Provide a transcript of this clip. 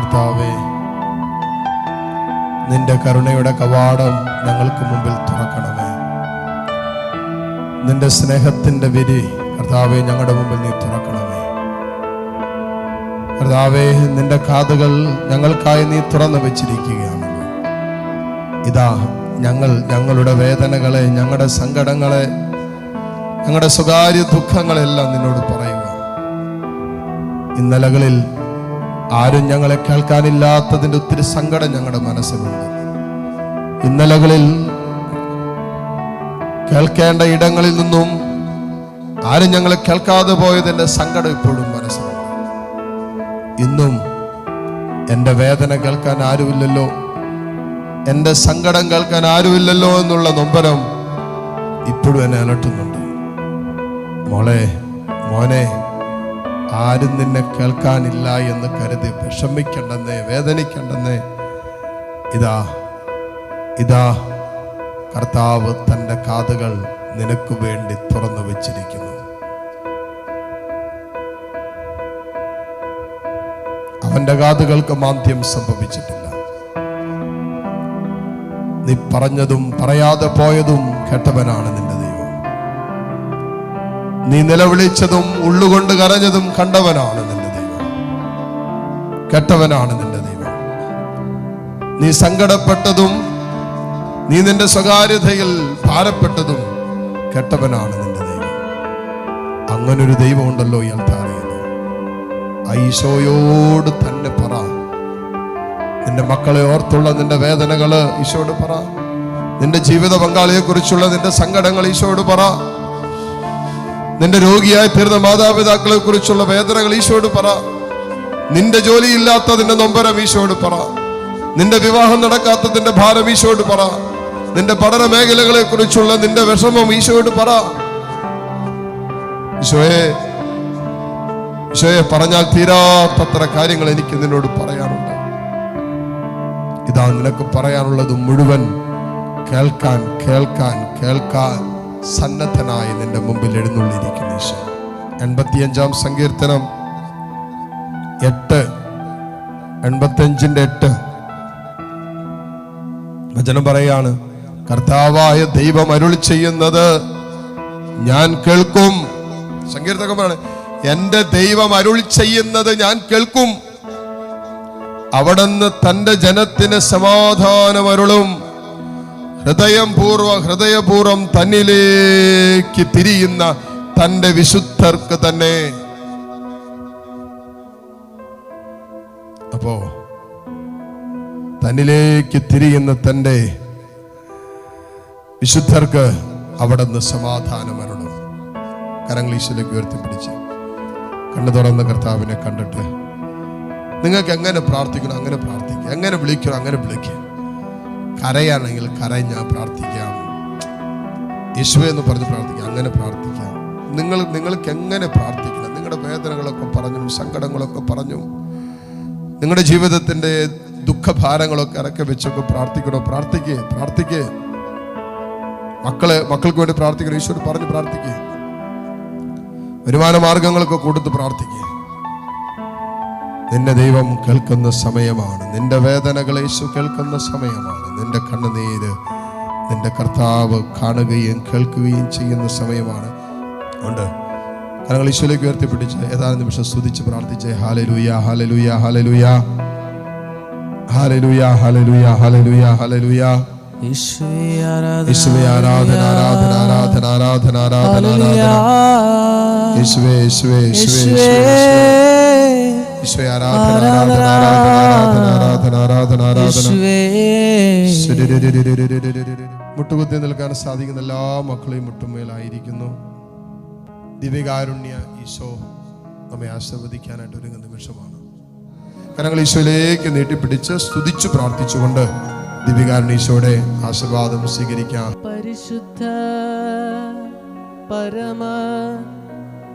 കർത്താവേ നിന്റെ കരുണയുടെ കവാടം ഞങ്ങൾക്ക് മുമ്പിൽ തുറക്കണമേ. നിന്റെ സ്നേഹത്തിന്റെ വിരി കർത്താവെ ഞങ്ങളുടെ മുമ്പിൽ നീ തുറക്കണമേ. കർത്താവേ നിന്റെ കാതുകൾ ഞങ്ങൾക്കായി നീ തുറന്നു വെച്ചിരിക്കുകയാണ്. ഇതാ ഞങ്ങൾ ഞങ്ങളുടെ വേദനകളെ ഞങ്ങളുടെ സങ്കടങ്ങളെ ഞങ്ങളുടെ സ്വകാര്യ ദുഃഖങ്ങളെല്ലാം നിന്നോട് പറയുക. ഇന്നലകളിൽ ആരും ഞങ്ങളെ കേൾക്കാനില്ലാത്തതിന്റെ ഒത്തിരി സങ്കടം ഞങ്ങളുടെ മനസ്സിലുണ്ട്. ഇന്നലകളിൽ കേൾക്കേണ്ട ഇടങ്ങളിൽ നിന്നും ആരും ഞങ്ങളെ കേൾക്കാതെ പോയതിന്റെ സങ്കടം ഇപ്പോഴും മനസ്സിലുണ്ട്. ഇന്നും എന്റെ വേദന കേൾക്കാൻ ആരുമില്ലല്ലോ എന്റെ സങ്കടം കേൾക്കാൻ ആരുമില്ലല്ലോ എന്നുള്ള നൊമ്പരം ഇപ്പോഴും എന്നെ അലട്ടുന്നുണ്ട്. മോളെ മോനെ ആരും നിന്നെ കേൾക്കാനില്ല എന്ന് കരുതി വിഷമിക്കണ്ടെന്നേ വേദനിക്കണ്ടെന്നേ. ഇതാ ഇതാ കർത്താവ് തന്റെ കാതുകൾ നിനക്ക് വേണ്ടി തുറന്നു വച്ചിരിക്കുന്നു. അവന്റെ കാതുകൾക്ക് മാന്ദ്യം സംഭവിച്ചിട്ടില്ല. നീ പറഞ്ഞതും പറയാതെ പോയതും കേട്ടവനാണ് നിന്റെ നീ നിലവിളിച്ചതും ഉള്ളുകൊണ്ട് കരഞ്ഞതും കണ്ടവനാണ് നിന്റെ ദൈവം. കേട്ടവനാണ് നിന്റെ ദൈവം. നീ സങ്കടപ്പെട്ടതും നീ നിന്റെ സ്വകാര്യതയിൽ ഭാരപ്പെട്ടതും കേട്ടവനാണ് നിന്റെ ദൈവം. അങ്ങനൊരു ദൈവമുണ്ടല്ലോ ഞാൻ അൽത്താരയിൽ ഈശോയോട് തന്നെ പറ. നിന്റെ മക്കളെ ഓർത്തുള്ള നിന്റെ വേദനകൾ ഈശോയോട് പറ. നിന്റെ ജീവിത പങ്കാളിയെ കുറിച്ചുള്ള നിന്റെ സങ്കടങ്ങൾ ഈശോയോട് പറ. നിന്റെ രോഗിയായി തീർന്ന മാതാപിതാക്കളെ കുറിച്ചുള്ള വേദനകൾ ഈശോട് പറ. നിന്റെ ജോലിയില്ലാത്തതിന്റെ നൊമ്പരം ഈശോട് പറ. നിന്റെ വിവാഹം നടക്കാത്തതിന്റെ ഭാരം ഈശോട് പറ. നിന്റെ പഠന മേഖലകളെ കുറിച്ചുള്ള നിന്റെ വിഷമം ഈശോയോട് പറ. ഈശോയെ ഈശോയെ പറഞ്ഞാൽ തീരാത്തത്ര കാര്യങ്ങൾ എനിക്ക് നിന്നോട് പറയാനുണ്ട്. ഇതാ നിനക്ക് പറയാനുള്ളത് മുഴുവൻ കേൾക്കാൻ കേൾക്കാൻ കേൾക്കാൻ സന്നദ്ധനായി നിന്റെ മുമ്പിൽ എഴുന്നള്ളിയിരിക്കുന്നു ഈശോ. എൺപത്തിയഞ്ചാം സങ്കീർത്തനം എട്ട് എൺപത്തിയഞ്ചിന്റെ എട്ട്. വചനം പറയാണ് കർത്താവായ ദൈവം അരുൾ ചെയ്യുന്നത് ഞാൻ കേൾക്കും. സങ്കീർത്തകമാണ് എന്റെ ദൈവം അരുൾ ചെയ്യുന്നത് ഞാൻ കേൾക്കും. അവിടുന്ന് തന്റെ ജനത്തിന് സമാധാനം അരുളും ഹൃദയം പൂർവ ഹൃദയപൂർവം തന്നിലേക്ക് തിരിയുന്ന തന്റെ വിശുദ്ധർക്ക് തന്നെ. അപ്പോ തന്നിലേക്ക് തിരിയുന്ന തന്റെ വിശുദ്ധർക്ക് അവിടെ നിന്ന് സമാധാനം വരണം. കരങ്ങൾ ഈശ്വലേക്ക് ഉയർത്തിപ്പിടിച്ച്. കണ്ണു തുറന്ന കർത്താവിനെ കണ്ടിട്ട് നിങ്ങൾക്ക് എങ്ങനെ പ്രാർത്ഥിക്കണം? അങ്ങനെ പ്രാർത്ഥിക്കുക എങ്ങനെ വിളിക്കണം? അങ്ങനെ വിളിക്കുക കരയാണെങ്കിൽ കരഞ്ഞാൽ പ്രാർത്ഥിക്കാം. യേശുവെ എന്ന് പറഞ്ഞ് പ്രാർത്ഥിക്കാം. അങ്ങനെ പ്രാർത്ഥിക്കാം. നിങ്ങൾ നിങ്ങൾക്ക് എങ്ങനെ പ്രാർത്ഥിക്കണം? നിങ്ങളുടെ വേദനകളൊക്കെ പറഞ്ഞു സങ്കടങ്ങളൊക്കെ പറഞ്ഞു നിങ്ങളുടെ ജീവിതത്തിന്റെ ദുഃഖഭാരങ്ങളൊക്കെ ഇറക്കി വെച്ചൊക്കെ പ്രാർത്ഥിക്കണോ? പ്രാർത്ഥിക്കേ പ്രാർത്ഥിക്കേ. മക്കളെ മക്കൾക്ക് വേണ്ടി പ്രാർത്ഥിക്കണം. ഈശ്വരൻ പറഞ്ഞ് പ്രാർത്ഥിക്കേ. വരുമാന മാർഗങ്ങളൊക്കെ കൊടുത്ത് പ്രാർത്ഥിക്കുക നിന്റെ ദൈവം കേൾക്കുന്ന സമയമാണ്. നിന്റെ വേദനകൾ യേശു കേൾക്കുന്ന സമയമാണ്. നിന്റെ കണ്ണുനീര് നിന്റെ കർത്താവ് കാണുകയും കേൾക്കുകയും ചെയ്യുന്ന സമയമാണ്. ഉണ്ട്. കരങ്ങൾ ഈശോയിലേക്ക് ഉയർത്തിപ്പിടിച്ച് ഏതാനും നിമിഷം സ്തുതിച്ച് പ്രാർത്ഥിച്ച് ഹാലലുയ ഹാലലുയ ഹാലലുയ. ഹാലലുയ ഹാലലുയ ഹാലലുയ ഹാലലുയ. യേശുവേ ആരാധന ആരാധന ആരാധന ആരാധന ആരാധന ആരാധന. യേശുവേ യേശുവേ. മുട്ടുകുത്തി നിൽക്കാൻ സാധിക്കുന്ന എല്ലാ മക്കളെയും മുട്ടുമേലായിരിക്കുന്നു ദിവ്യകാരുണ്യ ഈശോ നമ്മെ ആശീർവദിക്കാനായിട്ട് ഒരുങ്ങുന്ന നിമിഷമാണ് കരങ്ങൾ ഈശോയിലേക്ക് നീട്ടിപ്പിടിച്ച് സ്തുതിച്ചു പ്രാർത്ഥിച്ചുകൊണ്ട് ദിവ്യകാരുണ്യ ഈശോയുടെ ആശീർവാദം സ്വീകരിക്കാം പരിശുദ്ധ പരമ